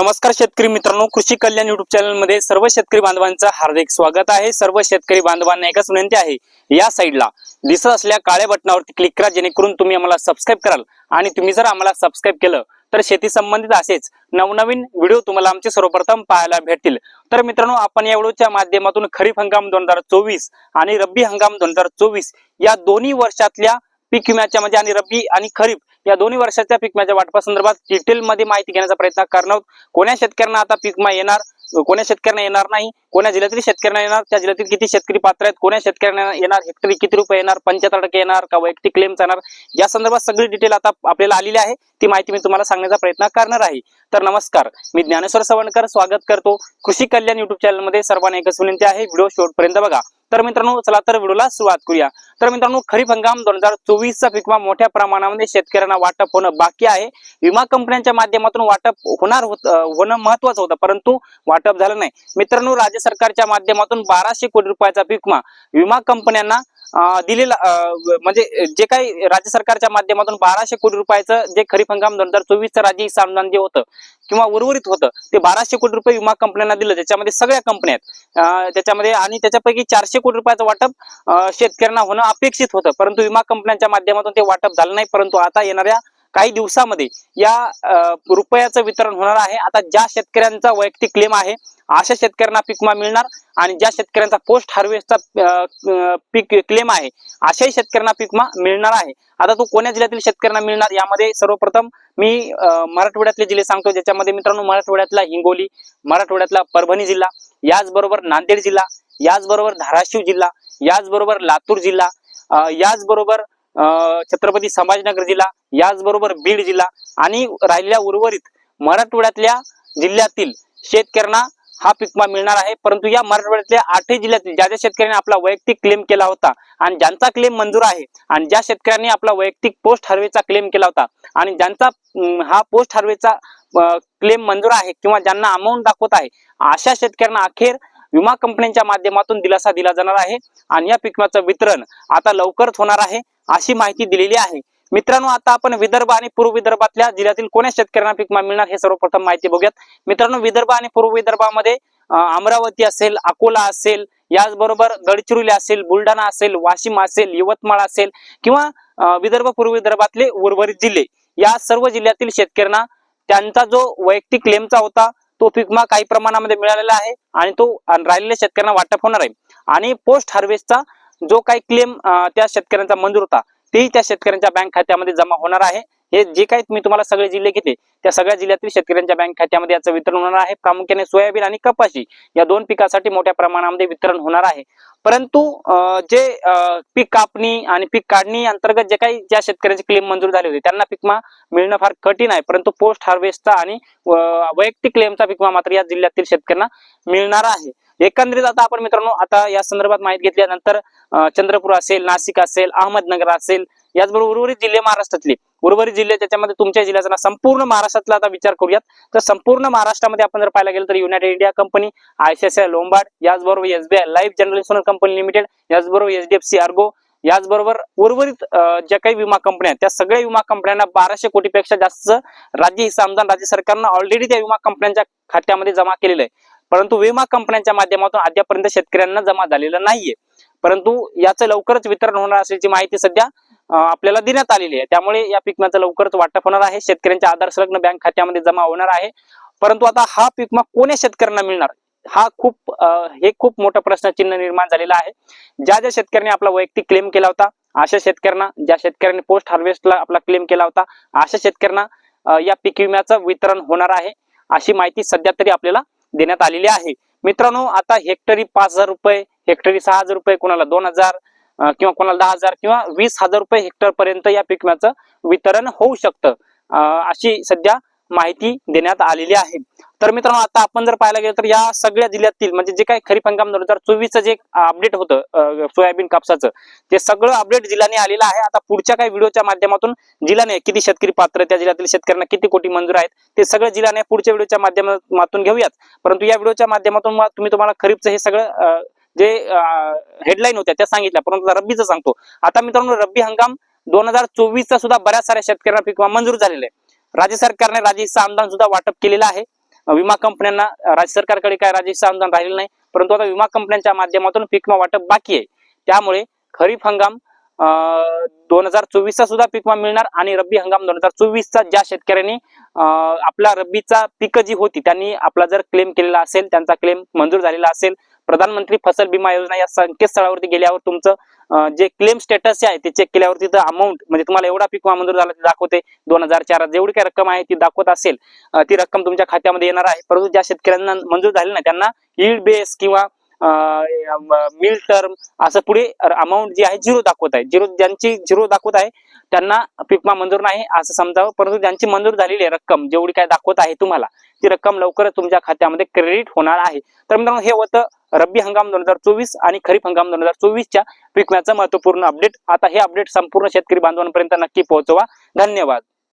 नमस्कार शेतकरी मित्रांनो कृषी कल्याण युट्यूब चॅनलमध्ये सर्व शेतकरी बांधवांचं हार्दिक स्वागत आहे. सर्व शेतकरी बांधवांना एकच विनंती आहे या साईडला दिसत असल्या काळ्या बटनावरती क्लिक करा जेणेकरून तुम्ही आम्हाला सबस्क्राईब कराल. आणि तुम्ही जर आम्हाला सबस्क्राईब केलं तर शेती संबंधित असेच नवनवीन व्हिडिओ तुम्हाला आमचे सर्वप्रथम पाहायला भेटतील. तर मित्रांनो आपण या व्हिडिओच्या माध्यमातून खरीप हंगाम दोन हजार चोवीस आणि रब्बी हंगाम दोन हजार चोवीस या दोन्ही वर्षातल्या पीक विम्याच्या म्हणजे आणि रब्बी आणि खरीप या दोन्ही वर्षाच्या पीक विम्याच्या वाटपासंदर्भात डिटेल मध्ये माहिती घेण्याचा प्रयत्न करणार आहोत. कोण्या शेतकऱ्यांना आता पीक विमा येणार कोण्या शेतकऱ्यांना येणार नाही कोण्या जिल्ह्यातील शेतकऱ्यांना येणार त्या जिल्ह्यातील किती शेतकरी पात्र आहेत कोण्या शेतकऱ्यांना येणार हेक्टरी किती रुपये येणार पंच्याहत्तर टक्के येणार का वैयक्तिक क्लेम येणार या संदर्भात सगळी डिटेल आता आपल्याला आलेली आहे. ती माहिती मी तुम्हाला सांगण्याचा प्रयत्न करणार आहे. तर नमस्कार मी ज्ञानेश्वर सवणकर स्वागत करतो. कृषी कल्याण युट्यूब चॅनलमध्ये सर्वांना एकच विनंती आहे व्हिडिओ शेवटपर्यंत बघा. तर मित्रांनो चला तर व्हिडिओला सुरुवात करूया. तर मित्रांनो खरीप हंगाम दोन हजार चोवीसचा पीक विमा मोठ्या प्रमाणामध्ये शेतकऱ्यांना वाटप होणं बाकी आहे. विमा कंपन्यांच्या माध्यमातून वाटप होणार होत होणं महत्वाचं होतं परंतु वाटप झालं नाही. मित्रांनो राज्य सरकारच्या माध्यमातून बाराशे कोटी रुपयाचा पीक विमा कंपन्यांना दिलेला म्हणजे जे काही राज्य सरकारच्या माध्यमातून बाराशे कोटी रुपयाचं जे खरीप हंगाम दोन हजार चोवीसचं राज्य अनुदान जे होतं किंवा उर्वरित होतं ते बाराशे कोटी रुपये विमा कंपन्यांना दिलं. ज्याच्यामध्ये सगळ्या कंपन्या आहेत. त्याच्यामध्ये आणि त्याच्यापैकी चारशे कोटी रुपयाचं वाटप शेतकऱ्यांना होणं अपेक्षित होतं. परंतु विमा कंपन्यांच्या माध्यमातून ते वाटप झालं नाही. परंतु आता येणाऱ्या काही दिवसामध्ये या रुपयाचं वितरण होणार आहे. आता ज्या शेतकऱ्यांचा वैयक्तिक क्लेम आहे अशा शेतकऱ्यांना पीक विमा मिळणार आणि ज्या शेतकऱ्यांचा पोस्ट हार्वेस्टचा पीक क्लेम आहे अशाही शेतकऱ्यांना पीक विमा मिळणार आहे. आता तो कोण्या जिल्ह्यातील शेतकऱ्यांना मिळणार यामध्ये सर्वप्रथम मी मराठवाड्यातले जिल्हे सांगतो ज्याच्यामध्ये मित्रांनो मराठवाड्यातला हिंगोली मराठवाड्यातला परभणी जिल्हा याचबरोबर नांदेड जिल्हा याचबरोबर धाराशिव जिल्हा याचबरोबर लातूर जिल्हा याचबरोबर अं, छत्रपती संभाजीनगर जिल्हा याचबरोबर बीड जिल्हा आणि राहिलेल्या उर्वरित मराठवाड्यातल्या जिल्ह्यातील शेतकऱ्यांना हा पिकमा विमा मिळणार आहे. परंतु या मराठवाड्यातल्या आठही जिल्ह्यातील ज्या ज्या शेतकऱ्यांनी आपला वैयक्तिक क्लेम केला होता आणि ज्यांचा क्लेम मंजूर आहे आणि ज्या शेतकऱ्यांनी आपला वैयक्तिक पोस्ट हार्वेचा क्लेम केला होता आणि ज्यांचा हा पोस्ट हार्वेचा क्लेम मंजूर आहे किंवा ज्यांना अमाऊंट दाखवत आहे अशा शेतकऱ्यांना अखेर विमा कंपन्यांच्या माध्यमातून दिलासा दिला जाणार आहे आणि या पिकमाचं वितरण आता लवकरच होणार आहे अशी माहिती दिलेली आहे. मित्रांनो आता आपण विदर्भ आणि पूर्व विदर्भातल्या जिल्ह्यातील कोण्या शेतकऱ्यांना पीक मिळणार हे सर्वप्रथम माहिती बघूयात. मित्रांनो विदर्भ आणि पूर्व विदर्भामध्ये अमरावती असेल अकोला असेल याचबरोबर गडचिरोली असेल बुलढाणा असेल वाशिम असेल यवतमाळ असेल किंवा विदर्भ पूर्व विदर्भातले उर्वरित जिल्हे. या सर्व जिल्ह्यातील शेतकऱ्यांना त्यांचा जो वैयक्तिक क्लेमचा होता तो पीक काही प्रमाणामध्ये मिळालेला आहे आणि तो राहिलेल्या शेतकऱ्यांना वाटप होणार आहे. आणि पोस्ट हार्वेस्टचा जो काही क्लेम त्या शेतकऱ्यांचा मंजूर होता तेही त्या शेतकऱ्यांच्या बँक खात्यामध्ये जमा होणार आहे. हे जे काही मी तुम्हाला सगळे जिल्हे घेतले त्या सगळ्या जिल्ह्यातील शेतकऱ्यांच्या बँक खात्यामध्ये याचं वितरण होणार आहे. प्रामुख्याने सोयाबीन आणि कपाशी या दोन पिकासाठी मोठ्या प्रमाणामध्ये वितरण होणार आहे. परंतु जे पीक कापणी आणि पीक काढणी अंतर्गत जे काही ज्या शेतकऱ्यांचे क्लेम मंजूर झाले होते त्यांना पिकमा मिळणं फार कठीण आहे. परंतु पोस्ट हार्वेस्टचा आणि वैयक्तिक क्लेमचा पिकमा मात्र या जिल्ह्यातील शेतकऱ्यांना मिळणार आहे. एकंदरीत आता आपण मित्रांनो आता या संदर्भात माहिती घेतल्यानंतर चंद्रपूर असेल नाशिक असेल अहमदनगर असेल याचबरोबर उर्वरित जिल्हे महाराष्ट्रातले. उर्वरित जिल्हे त्याच्यामध्ये तुमच्या जिल्ह्याचा ना संपूर्ण महाराष्ट्रातला आता विचार करूयात. तर संपूर्ण महाराष्ट्रामध्ये आपण जर पाहायला गेलं तर United India company ICICI Lombard याचबरोबर SBI life general insurance company limited याचबरोबर एचडीएफसी आर्गो याचबरोबर उर्वरित ज्या काही विमा कंपन्या आहेत त्या सगळ्या विमा कंपन्यांना बाराशे कोटीपेक्षा जास्त राज्य हिस्सा अनुदान राज्य सरकारनं ऑलरेडी त्या विमा कंपन्यांच्या खात्यामध्ये जमा केलेलं आहे. परंतु विमा कंपन्यांच्या माध्यमातून अद्यापर्यंत शेतकऱ्यांना जमा झालेलं नाहीये. परंतु याचं लवकरच वितरण होणार असल्याची माहिती सध्या आपल्याला देण्यात आलेली आहे. त्यामुळे या पिकमाचं लवकरच वाटप होणार आहे. शेतकऱ्यांच्या आधार संलग्न बँक खात्यामध्ये जमा होणार आहे. परंतु आता हा पीक कोण्या शेतकऱ्यांना मिळणार? हा खूप हे खूप मोठं प्रश्नचिन्ह निर्माण झालेलं आहे. ज्या ज्या शेतकऱ्यांनी आपला वैयक्तिक क्लेम केला होता अशा शेतकऱ्यांना ज्या शेतकऱ्यांनी पोस्ट हार्वेस्टला आपला क्लेम केला होता अशा शेतकऱ्यांना या पीक विम्याचं वितरण होणार आहे. अशी माहिती सध्या तरी आपल्याला देण्यात आलेली आहे. मित्रांनो आता हेक्टरी पाच हजार रुपये हेक्टरी सहा हजार रुपये कोणाला दोन हजार किंवा कोणाला दहा हजार किंवा वीस हजार रुपये हेक्टर पर्यंत या पीक विम्याचं वितरण होऊ शकतं. अशी सध्या माहिती देण्यात आलेली आहे. तर मित्रांनो आता आपण जर पाहायला गेलो तर या सगळ्या जिल्ह्यातील म्हणजे जे काही खरीप हंगाम दोन हजार चोवीसचं जे अपडेट होतं सोयाबीन कापसाचं ते सगळं अपडेट जिल्ह्याने आलेलं आहे. आता पुढच्या काही व्हिडिओच्या माध्यमातून जिल्ह्याने किती शेतकरी पात्र त्या जिल्ह्यातील शेतकऱ्यांना किती कोटी मंजूर आहेत ते सगळं जिल्ह्याने पुढच्या व्हिडिओच्या माध्यमातून घेऊयात. परंतु या व्हिडिओच्या माध्यमातून तुम्ही तुम्हाला खरीपचं हे सगळं जे हेडलाईन होत्या त्या सांगितल्या. परंतु रब्बीचं सांगतो. आता मित्रांनो रब्बी हंगाम दोन हजार चोवीसचा सुद्धा बऱ्याच साऱ्या शेतकऱ्यांना पीक मंजूर झालेला आहे. राज्य सरकारने राज्य अनुदान सुद्धा वाटप केलेलं आहे. विमा कंपन्यांना राज्य सरकारकडे काय राजस्व अनुदान राहिलेलं नाही परंतु आता विमा कंपन्यांच्या माध्यमातून पीक विमा वाटप बाकी आहे. त्यामुळे खरीप हंगाम दोन हजार चोवीसचा सुद्धा पीक विमा मिळणार आणि रब्बी हंगाम दोन हजार चोवीसचा ज्या शेतकऱ्यांनी आपला रब्बीचा पीक जी होती त्यांनी आपला जर क्लेम केलेला असेल त्यांचा क्लेम मंजूर झालेला असेल प्रधानमंत्री फसल बीमा योजना या संकेतस्थळावरती गेल्यावर तुमचं जे क्लेम स्टेटस आहे ते चेक केल्यावर तिथं अमाऊंट म्हणजे तुम्हाला एवढा पीक विमा मंजूर झाला ते दाखवते. दोन हजार चार जेवढी काही रक्कम आहे ती दाखवत असेल ती रक्कम तुमच्या खात्यामध्ये येणार आहे. परंतु ज्या शेतकऱ्यांना मंजूर झाली नाही त्यांना यील्ड बेस किंवा मिल टर्म असं पुढे अमाऊंट जी आहे झिरो दाखवत आहे. झिरो ज्यांची झिरो दाखवत आहे त्यांना पिकमा मंजूर नाही असं समजावं. परंतु ज्यांची मंजूर झालेली आहे रक्कम जेवढी काय दाखवत आहे तुम्हाला ती रक्कम लवकरच तुमच्या खात्यामध्ये क्रेडिट होणार आहे. तर मित्रांनो हे होतं रब्बी हंगाम दोन हजार चोवीस आणि खरीप हंगाम दोन हजार चोवीसच्या पीक विम्याचं महत्त्वपूर्ण अपडेट आता हे अपडेट संपूर्ण शेतकरी बांधवांपर्यंत नक्की पोहोचवा. धन्यवाद.